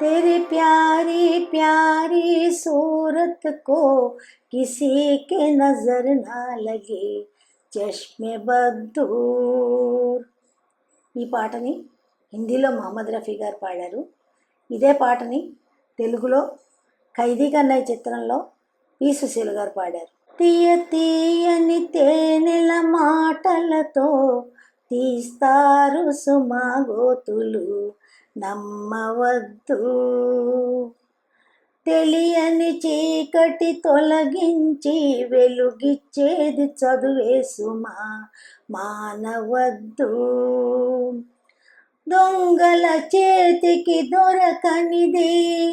तेरी प्यारी प्यारी सूरत को किसी के नजर ना लगे చష్మే బద్దూర్ ఈ పాటని హిందీలో మహమ్మద్ రఫీ గారు పాడారు ఇదే పాటని తెలుగులో ఖైదీ కన్నయ్య చిత్రంలో పి సుశీల్ గారు పాడారు తీయ తీయని తేనెల మాటలతో తీస్తారు సుమా గోతులు నమ్మవద్దు. తెలియని చీకటి తొలగించి వెలుగిచ్చేది చదువేసుమా మానవద్దు. దొంగల చేతికి దొరకనిది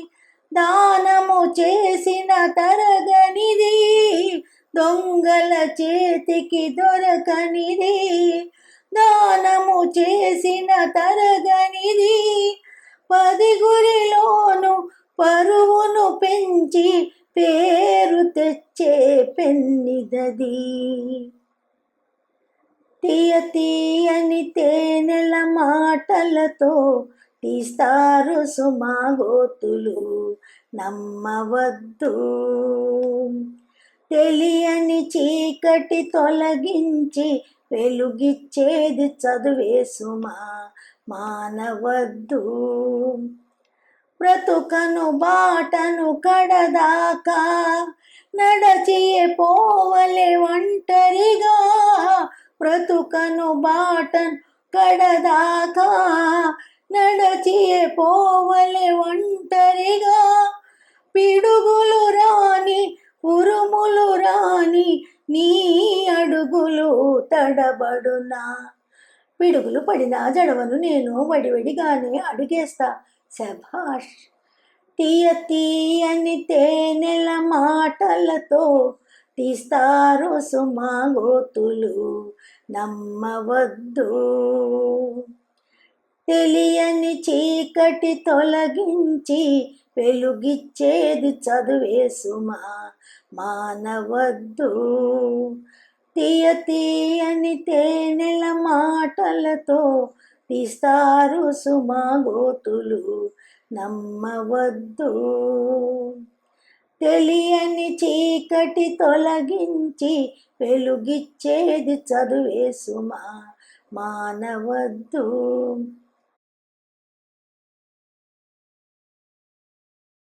దానము చేసిన తరగనిది. దొంగల చేతికి దొరకనిది దానము చేసిన తరగనిది. పది గురిలోను పరువును పెంచి పేరు తెచ్చే పెన్నిదది. తీయ తీయని తేనెల మాటలతో తీస్తారు సుమా గోతులు నమ్మవద్దు. తెలియని చీకటి తొలగించి వెలుగిచ్చేది చదువేసుమా మానవద్దు. బ్రతుకను బాటను కడదాకా నడచియే పోవలే ఒంటరిగా. బ్రతుకను బాటను కడదాకా నడచియే పోవలే ఒంటరిగా. పిడుగులు తడబడునా పిడుగులు పడినా జడవను నేను వడివడిగానే అడిగేస్తా. శభాష్! తీయ తీయని తేనెల మాటలతో తీస్తారు సుమా గోతులు. నమ్మవద్దు. తెలియని చీకటి తొలగించి వెలుగిచ్చేది చదువే సుమా. మానవద్దు. తీయ తీయని తేనెల మాటలతో తీస్తారు సుమా గోతులు నమ్మవద్దు. తెలియని చీకటి తొలగించి వెలుగిచ్చేది చదువే సుమా. మానవద్దు.